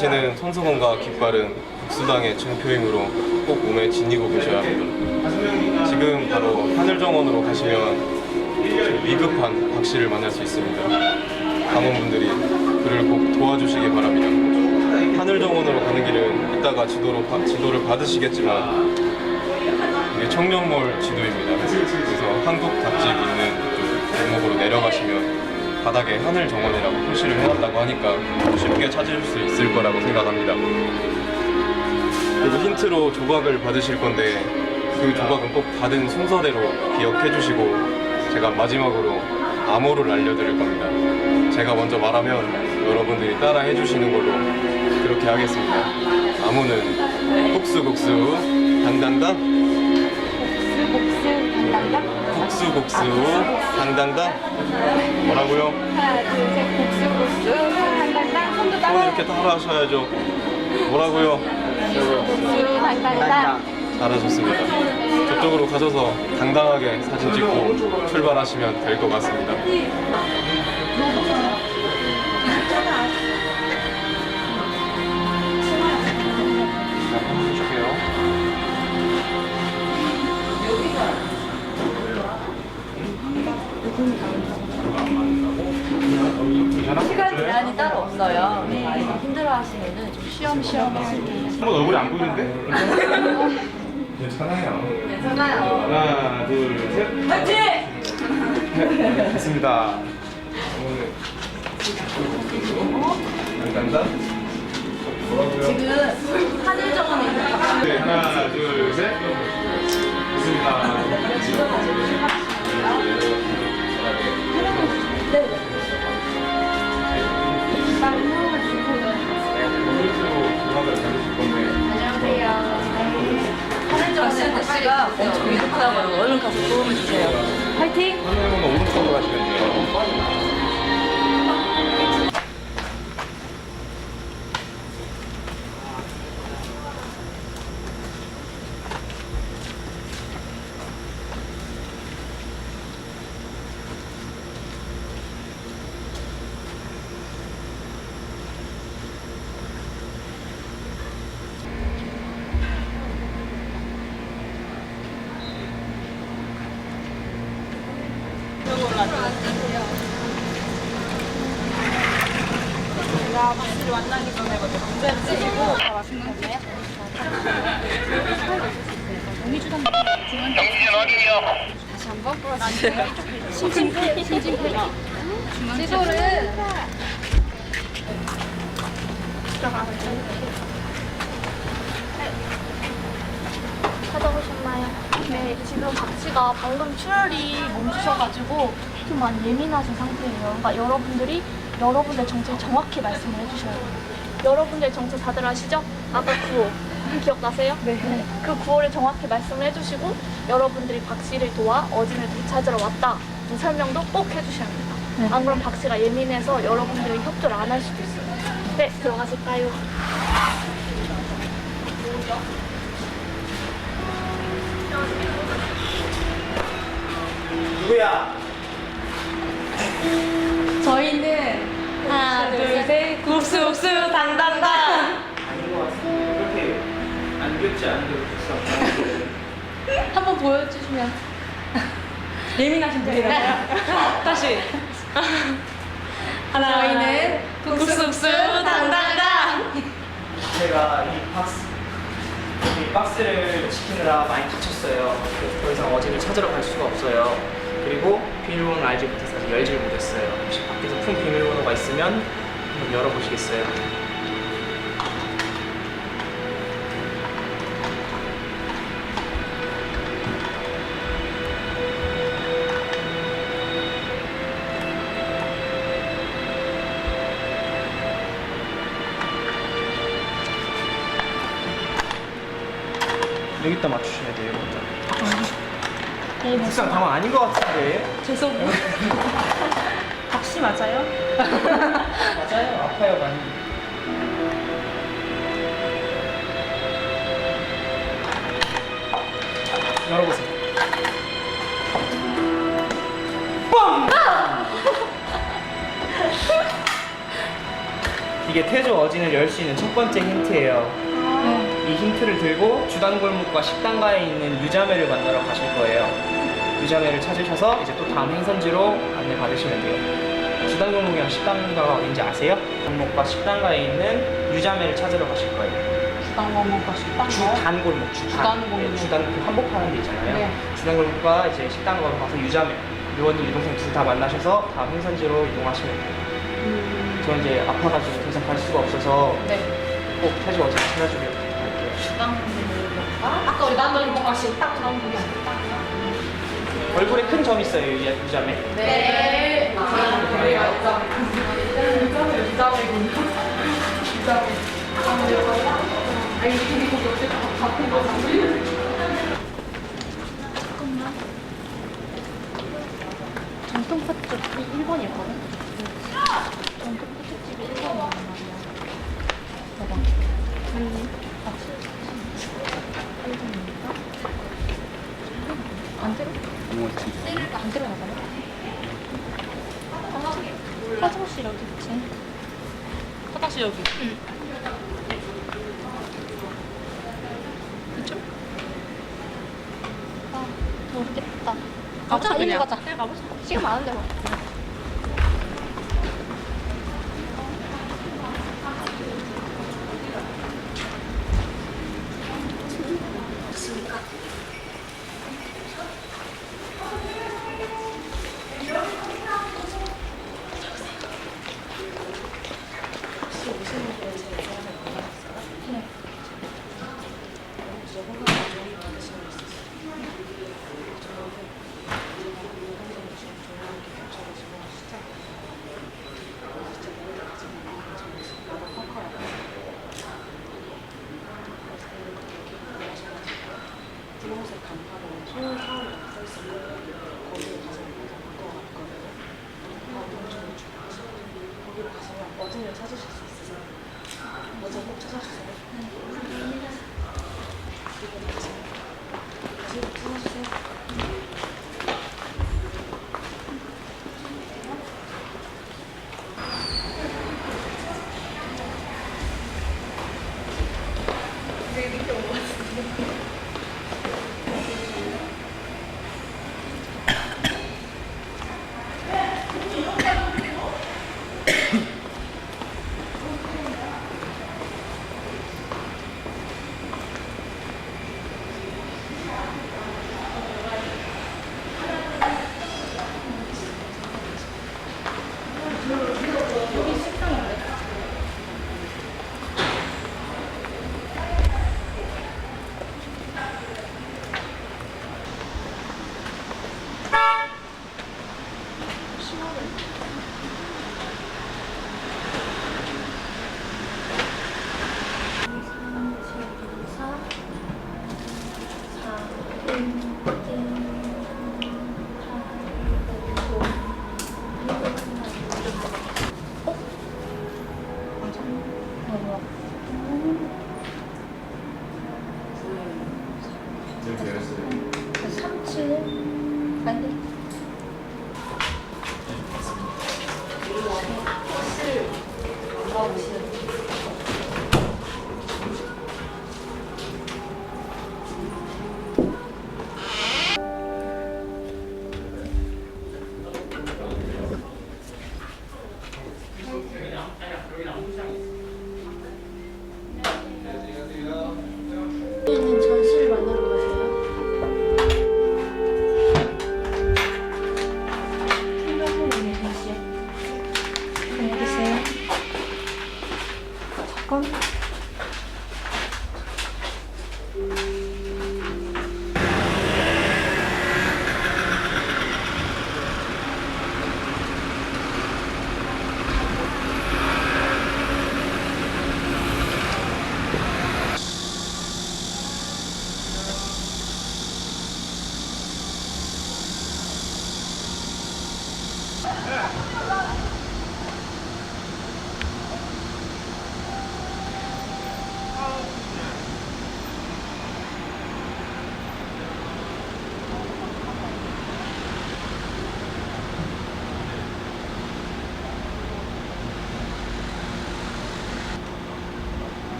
받으시는 손수건과 깃발은 국수당의 증표이므로 꼭 몸에 지니고 계셔야 합니다. 지금 바로 하늘정원으로 가시면 위급한 박 씨를 만날 수 있습니다. 당원분들이 그를 꼭 도와주시기 바랍니다. 하늘정원으로 가는 길은 이따가 지도로 바- 지도를 받으시겠지만 이게 청년몰 지도입니다. 그래서 한국 닭집 있는 그 골목으로 내려가시면 바닥에 하늘 정원이라고 표시를 해놨다고 하니까 쉽게 찾으실 수 있을 거라고 생각합니다. 그리고 힌트로 조각을 받으실 건데 그 조각은 꼭 받은 순서대로 기억해 주시고 제가 마지막으로 암호를 알려드릴 겁니다. 제가 먼저 말하면 여러분들이 따라 해주시는 걸로 그렇게 하겠습니다. 암호는 국수국수 당당당 국수국수 당당당 뭐라고요? 하나, 둘, 셋, 국수, 국수, 당당당, 손도 손 따라. 이렇게 따라 하셔야죠. 뭐라고요? 국수, 당당당. 잘하셨습니다. 저쪽으로 가셔서 당당하게 사진 찍고 출발하시면 될 것 같습니다. 시간 제한이 따로 없어요. 많이 힘들어 하시면은 좀 쉬엄쉬엄 하실게요. 한번 얼굴이 안 보이는데? 괜찮아요. 괜찮아요. 하나, 둘, 셋. 파이팅! 됐습니다. 뭐라고요? 지금 하늘 정원에 있는 박 네, 하나, 둘, 셋. 됐습니다. 하늘정원 씨가 엄청 위급하다고 얼른 가서 도움을 주세요. 하늘은 오른쪽으로 가시면 돼요. 만나기 전에 먼저 문제를 드리고 다 말씀드렸나요? 정신 어디요? 다시 한번 풀어주세요. 심진패, 심진패. 지도를 찾아오셨나요? 네, 지금 박씨가 방금 출혈이 멈추셔가지고 좀 많이 예민하신 상태예요. 그러니까 여러분들이 여러분들 정체 정확히 말씀을 해주셔야 돼요. 여러분들 정체 다들 아시죠? 아까 구호 기억나세요? 네. 그 구호를 정확히 말씀을 해주시고 여러분들이 박씨를 도와 어진을 되찾으러 왔다. 이 설명도 꼭 해주셔야 합니다. 안 그럼 박씨가 예민해서 여러분들이 협조를 안 할 수도 있어요. 네, 들어가실까요? 누구야? 저희는 하나, 둘, 셋, 국수, 국수, 당당당. 아닌 것 같습니다. 그렇게 안 귀엽지 않은데 그렇게 한번 보여주시면 예민하신 분이라서요. 다시. 하나, 저희는 국수, 국수, 당당당. 제가 이 박스 이 박스를 지키느라 많이 다쳤어요. 그래서 더 이상 어진을 찾으러 갈 수가 없어요. 그리고 비밀번호 알지 아직 열지를 못했어요. 혹시 밖에서 푼 비밀번호가 있으면 한번 열어보시겠어요? 여기다 맞추셔야 돼요. 일단. 특상 다만 아닌 것 같은데. 죄송. 박씨 맞아요? 맞아요. 아파요 많이. 열어보세요. 이게 태조 어진을 열 수 있는 첫 번째 힌트예요. 이 힌트를 들고 주단 골목과 식당가에 있는 유자매를 만나러 가실 거예요. 유자매를 찾으셔서 이제 또 다음 행선지로 안내 받으시면 돼요. 주단골목이랑 식당가가 어딘지 아세요? 골목과 식당가에 있는 유자매를 찾으러 가실 거예요. 주당공원과 식당가요? 주단 골목, 주단. 주단 골목. 네, 주단 그 한복하는 데 있잖아요. 네. 주단 골목과 이제 식당가로 가서 유자매. 묘원님 유동생 둘 다 만나셔서 다음 행선지로 이동하시면 돼요. 저 이제 아파가지고 더 이상 갈 수가 없어서 네. 꼭 태조 어진을 찾아주길 부탁드릴게요. 아까 우리 주당공원과 식당가. 얼굴에 큰점 있어요, 유- 유자매. 네. 전통 팥집이 1번이었거든? 전통 팥집이 1번이란 말이야. 봐봐. 음, 아, 1번이니까? 안 때려? 안 때려나가요? 화장실 어디 있지? 화장실 여기. 아, 모르겠다. 가자. 가보자. 시간 많은데 뭐. 자신을 찾으실 수 있어요. 먼저 꼭 찾아주세요. 그리고 다시 다시 찾아주세요.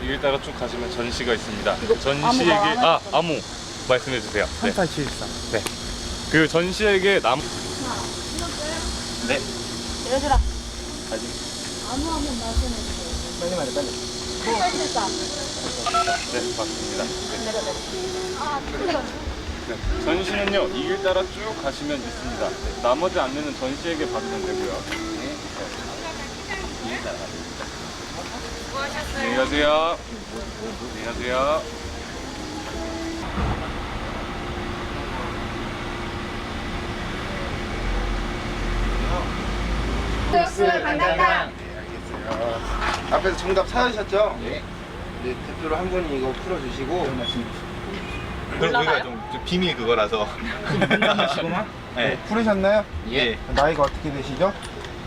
길 따라 쭉 가시면 전시가 있습니다. 전시에게 아 아무 말씀해 주세요. 네. 3873. 네. 그 전시에게 남 네. 얘들아. 아무 하면 나중에 빨리 말해, 빨리. 네, 맞습니다. 네. 아, 그럼. 네. 전시는요 이 길 따라 쭉 가시면 있습니다. 네. 나머지 안내는 전시에게 받으면 되고요. 네. 안녕히 가세요. 안녕히 가세요. 앞에서 정답 찾으셨죠? 네. 대표로 한 분이 이거 풀어주시고 그럼 우리가 좀, 좀 비밀 그거라서. 네. 풀으셨나요? 예. 나이가 어떻게 되시죠?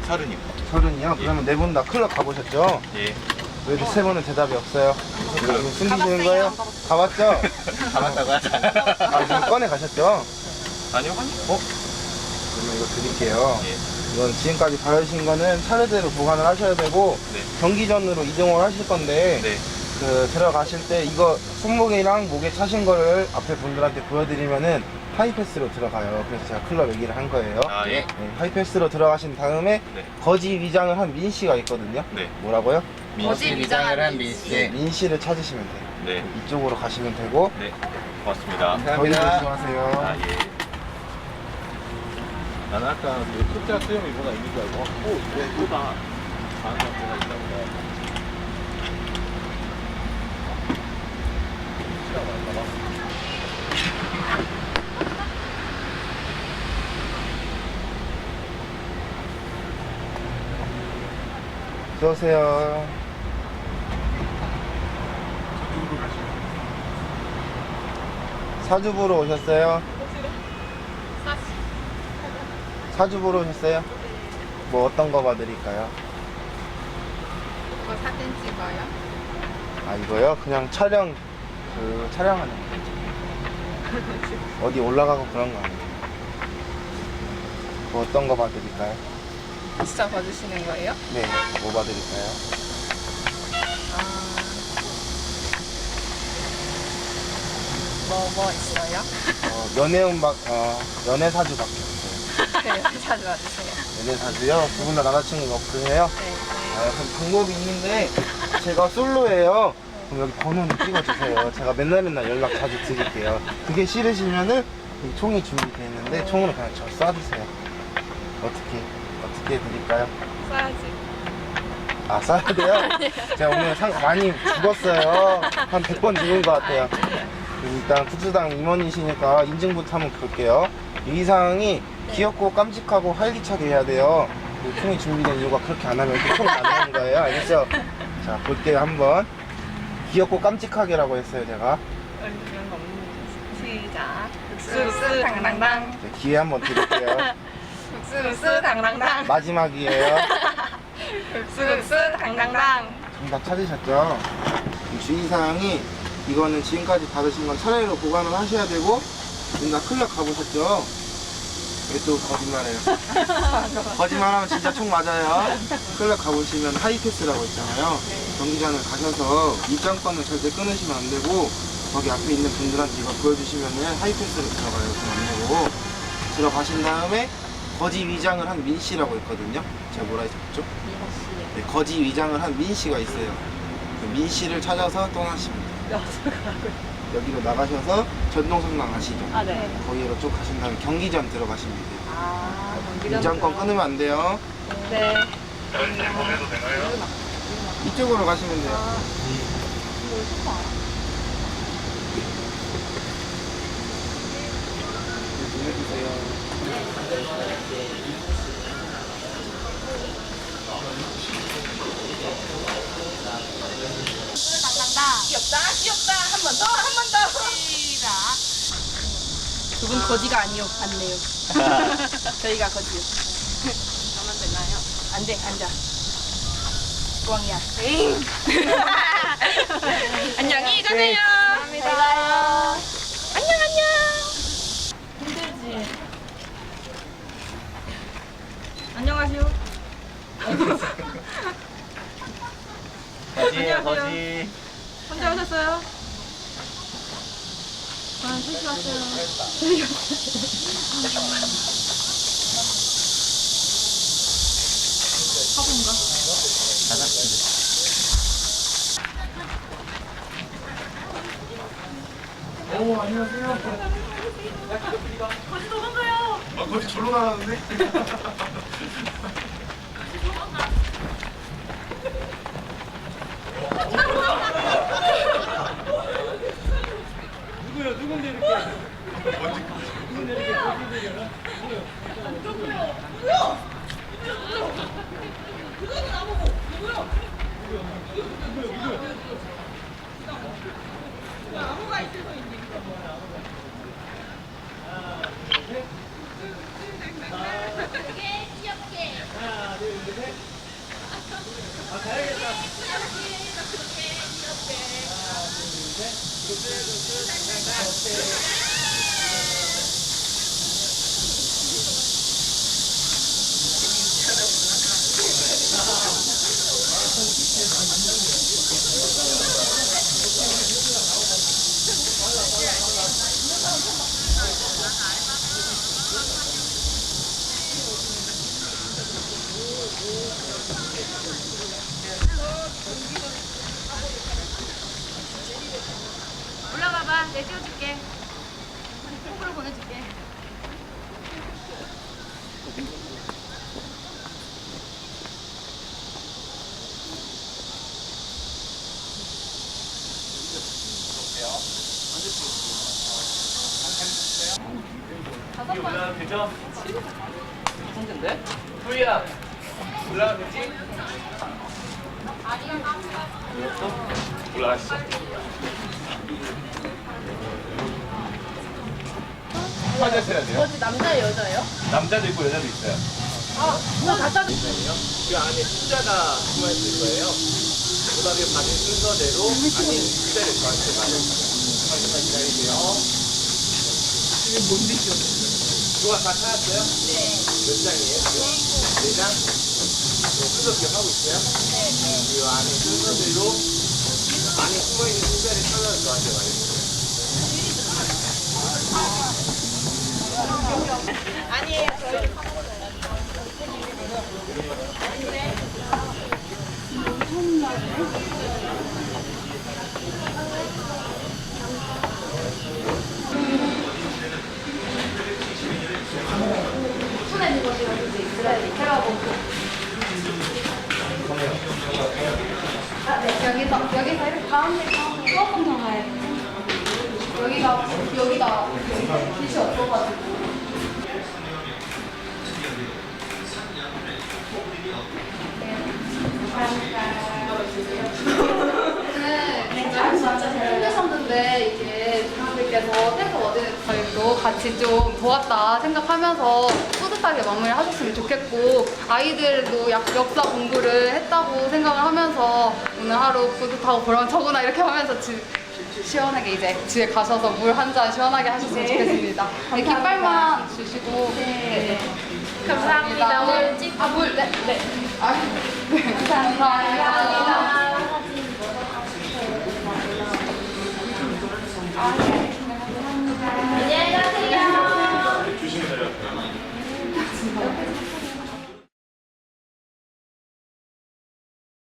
서른이요. 서른이요? 그러면 네 분 다 클럽 가보셨죠? 예. 왜 이렇게 세 분은 대답이 없어요? 지금 숨기시는 거예요? 가봤죠? 가봤다고 하자. 아 지금 꺼내 가셨죠? 아니요. 그러면 이거 드릴게요 예. 이건 지금까지 받으신 거는 차례대로 보관을 하셔야 되고 네. 경기 전으로 이동을 하실 건데 네. 그 들어가실 때 이거 손목이랑 목에 차신 거를 앞에 분들한테 보여드리면은 하이패스로 들어가요. 그래서 제가 클럽 얘기를 한 거예요. 아, 예. 네, 하이패스로 들어가신 다음에 네. 거지 위장을 한 민 씨가 있거든요. 네. 뭐라고요? 거짓 위장을 한 민씨. 네, 민 씨를 찾으시면 돼요. 네. 이쪽으로 가시면 되고 네. 고맙습니다. 저희 조심하세요. 아, 예. 나는 아까 그 숫자 수염이 뭐가 있는 줄 알고 오, 이거 이거다. 다른 뭐가 있나 보 들어오세요. 사주 보러 오셨어요? 사주 보러 오셨어요? 뭐 어떤 거 봐드릴까요? 이거 사진 찍어요? 아 이거요? 그냥 촬영 그 촬영하는 거 어디 올라가고 그런 거 아니에요 뭐 어떤 거 봐드릴까요? 진짜 봐주시는 거예요? 네, 뭐 봐드릴까요? 뭐, 뭐 있어요? 어, 연애운 막, 어, 연애 사주밖에 없어요 네, 자주 와주세요. 연애 사주요? 두 분 다 남자친구가 없으세요? 네. 아, 그럼 방법이 있는데 제가 솔로예요. 그럼 여기 번호는 찍어주세요. 제가 맨날 맨날 연락 자주 드릴게요. 그게 싫으시면은 여기 총이 준비되어 있는데 총으로 그냥 저 쏴주세요. 어떻게 어떻게 해드릴까요? 써야지. 아 쏴야 돼요? 제가 오늘 상 많이 죽었어요. 한 100번 죽은 것 같아요. 일단 국수당 임원이시니까 인증부터 한번 볼게요. 이 이상이 귀엽고 깜찍하고 활기차게 해야 돼요. 그 총이 준비된 이유가 그렇게 안 하면 이렇게 총이 안 나오는 거예요. 알겠죠? 자, 볼게요, 한번. 귀엽고 깜찍하게라고 했어요, 제가. 시작. 쑥쑥 당당당. 자, 기회 한번 드릴게요. 쑥쑥 당당당. 마지막이에요. 쑥쑥 당당당. 정답 찾으셨죠? 이 주의사항이 이거는 지금까지 받으신 건 차례로 보관을 하셔야 되고 누나 클럽 가보셨죠? 왜 또 거짓말해요? 거짓말하면 진짜 총 맞아요. 클럽 가보시면 하이패스라고 있잖아요. 경기장을 가셔서 입장권을 절대 끊으시면 안 되고 거기 앞에 있는 분들한테 이거 보여주시면 하이패스로 들어가요. 그럼 안 되고 들어가신 다음에 거지 위장을 한 민 씨라고 있거든요. 제가 뭐라 했죠? 네, 거지 위장을 한 민 씨가 있어요. 그민 씨를 찾아서 떠나시면 돼요. 여기로 나가셔서 전동성당 아시죠? 아, 네. 거기로 쭉 가신 다음에 경기전 들어가시면 돼요. 아. 입장권 끊으면 안 돼요. 네. 이쪽으로 가시면 돼요. 네, 보내주세요. 두분 거지가 아니요 안네요. 저희가 거지요. 가면 되나요? 안돼 앉아. 꽝이야. 안녕히 가세요. 네, 감사합니다. 안녕하세요. 거지예요 거지. 혼자 오셨어요? 아, 셋이 왔어요. 화분가? 아, 거기 절로 나가는데? 내 띄워줄게. 콩으로 보내줄게. 힘든데? 후야. 올라가겠지? 올라가시죠. 화장실 돼요? 거지 남자예요, 여자예요? 남자도 있고 여자도 있어요. 그 안에 숫자가 숨어 있을 거예요. 오답을 받은 순서대로 아닌 숫자를 저한테 말해주세요. 잠시만 기다리세요. 이게 뭔데 조각 다 찾았어요? 네. 몇 장이에요? 네 장? 이거 순서 기억하고 있어요? 네. 이 안에 순서대로 안에 숨어있는 숫자를 찾아서 저한테 말해주세요. 여기서 여기서 이렇게 가운데 가운데 조금 더 가야 돼. 여기가 여기가 빛이 없어가지고. 힘드셨는데 이게 주방들께서 탱크 어디는 저희도 같이 좀 도왔다 생각하면서 뿌듯하게 마무리하셨으면 좋겠고 아이들도 약, 역사 공부를 했다고 생각을 하면서 오늘 하루 뿌듯하고 보람 저구나 이렇게 하면서 지, 시원하게 이제 집에 가셔서 물 한 잔 시원하게 하셨으면 좋겠습니다. 네, 깃발만 주시고 네. 감사합니다. 물, 아, 물, 네, 네. 아, 감사합니다. 감사합니다.